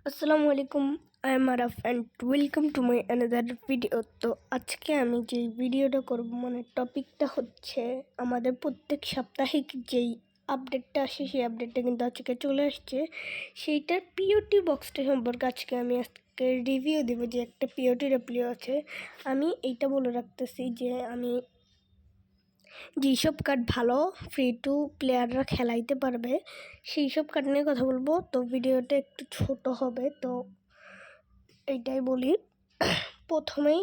আসসালামু আলাইকুম I am Araf and welcome to my another video তো আজকে আমি যেই ভিডিওটা করব মানে টপিকটা হচ্ছে আমাদের প্রত্যেক সাপ্তাহিক যেই আপডেটটা আসে, সেই আপডেটটা কিন্তু আজকে চলে আসছে। সেইটার পিওটি বক্সটা সম্পর্কে আজকে আমি আজকে রিভিউ দেবো যে একটা পিওটি রেপ্লিও আছে। আমি এইটা বলে রাখতেছি যে আমি যেসব কার্ড ভালো ফ্রি টু প্লেয়াররা খেলাইতে পারবে সেই সব কার্ড নিয়ে কথা বলব। তো ভিডিওটা একটু ছোট হবে, তো এইটাই বলি। প্রথমেই,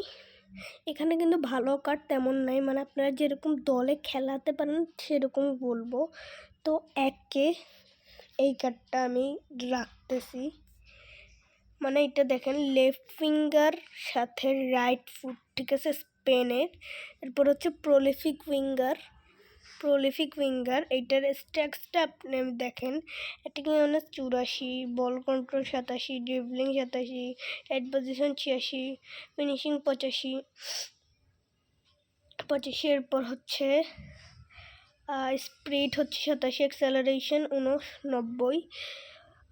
এখানে কিন্তু ভালো কার্ড তেমন নাই মানে আপনারা যেরকম দলে খেলাতে পারেন, সেরকম বলব। তো একে এই কার্ডটা আমি রাখতেছি। মানে এটা দেখেন লেফট ফিঙ্গার সাথে রাইট ফুট ঠিক আছে স্পেনের এরপর হচ্ছে প্রলিফিক উইঙ্গার প্রলিফিক উইঙ্গার এইটার স্ট্যাক্সটা আপনি দেখেন, এটা কি মানে চুরাশি বল কন্ট্রোল সাতাশি ড্রিবলিং সাতাশি হেড পজিশন ছিয়াশি ফিনিশিং পঁচাশি। পঁচাশি, এরপর হচ্ছে স্প্রিড হচ্ছে সাতাশি অ্যাক্সেলারেশন উননব্বই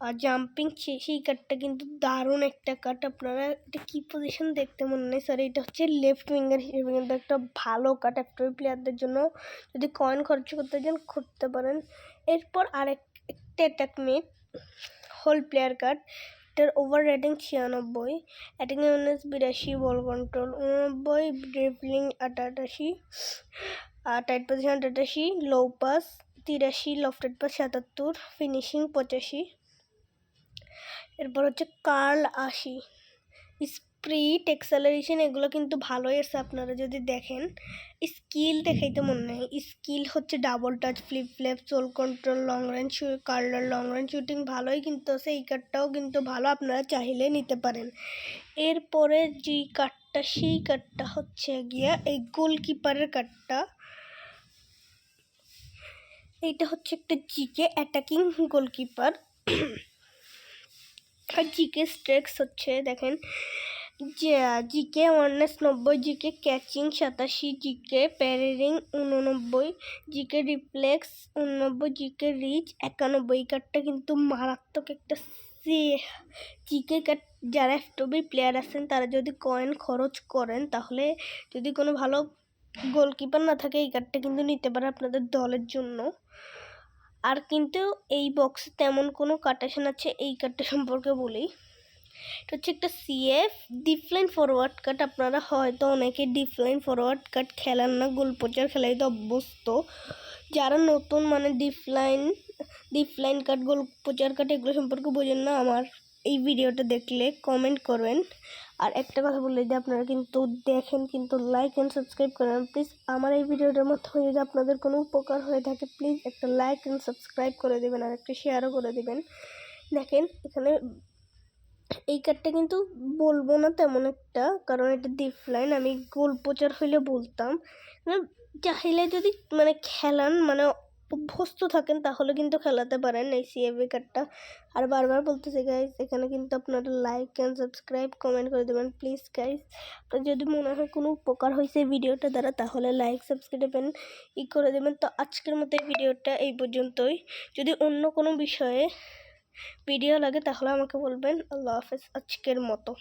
আর জাম্পিং সেই কাটটা কিন্তু দারুণ একটা কাট আপনারা এটা কী পজিশন দেখতে মনে নেই স্যার এটা হচ্ছে লেফট উইঙ্গার হিসেবে কিন্তু একটা ভালো কাট একটা প্লেয়ারদের জন্য। যদি কয়েন খরচ করতে চান, করতে পারেন। এরপর আরেক, একটা অ্যাটাকমেট হোল প্লেয়ার কাট এটার ওভার রেটিং ছিয়ানব্বই। অ্যাটিং ইউনেস বিরাশি বল কন্ট্রোল উননব্বই ড্রিবলিং আটাশি আর টাইট পজিশন আটাশি লো পাস তিরাশি লফটেড পাস সাতাত্তর ফিনিশিং পঁচাশি। এরপর হচ্ছে কার্ল আশি। স্প্রিট এক্সেলারেশন এগুলো কিন্তু ভালোই আছে আপনারা যদি দেখেন। স্কিল দেখাইতে মনে নেই। স্কিল হচ্ছে double touch, flip flap, sole control, long range curler long range shooting ভালোই কিন্তু আছে। এই কার্ডটাও কিন্তু ভালো, আপনারা চাইলে নিতে পারেন। এরপরে যে কার্ডটা, সেই কার্ডটা হচ্ছে গিয়া এই গোলকিপারের কার্ডটা। এইটা হচ্ছে একটা জিকে অ্যাটাকিং গোলকিপার জিকে স্ট্রেক্স হচ্ছে, দেখেন। জিকে ওয়াননেস নব্বই, জিকে ক্যাচিং সাতাশি, জিকে প্যারেরিং উননব্বই জিকে রিফ্লেক্স উননব্বই জিকে রিচ একানব্বই। কার্ডটা কিন্তু মারাত্মক একটা সে, জিকে কার্ড যারা এফটবি প্লেয়ার আছেন, তারা যদি কয়েন খরচ করেন, তাহলে যদি কোনো ভালো গোলকিপার না থাকে, এই কার্ডটা কিন্তু নিতে পারে আপনাদের দলের জন্য। আর কিন্তু এই বক্সে তেমন কোনো কাটেশন আছে, এই কাটটা সম্পর্কে বলি। এটা হচ্ছে একটা সিএফ ডিফলাইন ফরওয়ার্ড কাট আপনারা হয়তো অনেকে ডিফলাইন ফরওয়ার্ড কাট খেলেন না, গোলপোচার খেলাই তো অভ্যস্ত। যারা নতুন মানে ডিফলাইন ডিফলাইন কাট গোল প্রচার কাট এগুলো সম্পর্কে বোঝেন না আমার। এই ভিডিওটা দেখলে কমেন্ট করবেন। আর একটা কথা বলে যে আপনারা কিন্তু দেখেন, কিন্তু লাইক অ্যান্ড সাবস্ক্রাইব করেন। প্লিজ আমার এই ভিডিওটার মাধ্যমে যদি আপনাদের কোনো উপকার হয়ে থাকে প্লিজ একটা লাইক অ্যান্ড সাবস্ক্রাইব করে দেবেন আর একটা শেয়ারও করে দেবেন। দেখেন, এখানে এই কার্ডটা কিন্তু বলব না তেমন একটা, কারণ এটা ডিফলাইন আমি গোল প্রচার হইলে বলতাম। চাইলে যদি মানে খেলান মানে অভ্যস্ত থাকেন, তাহলে কিন্তু খেলাতে পারেন এই সিএবি কার্ডটা আর বারবার বলতেছি গাইজ এখানে কিন্তু আপনারা লাইক অ্যান্ড সাবস্ক্রাইব কমেন্ট করে দেবেন প্লিজ গাইজ আপনার যদি মনে হয় কোনো উপকার হয়েছে ভিডিওটা দ্বারা, তাহলে লাইক সাবস্ক্রাইব ই করে দেবেন। তো আজকের মতো এই ভিডিওটা এই পর্যন্তই। যদি অন্য কোনো বিষয়ে ভিডিও লাগে, তাহলে আমাকে বলবেন। আল্লাহ হাফেজ, আজকের মতো।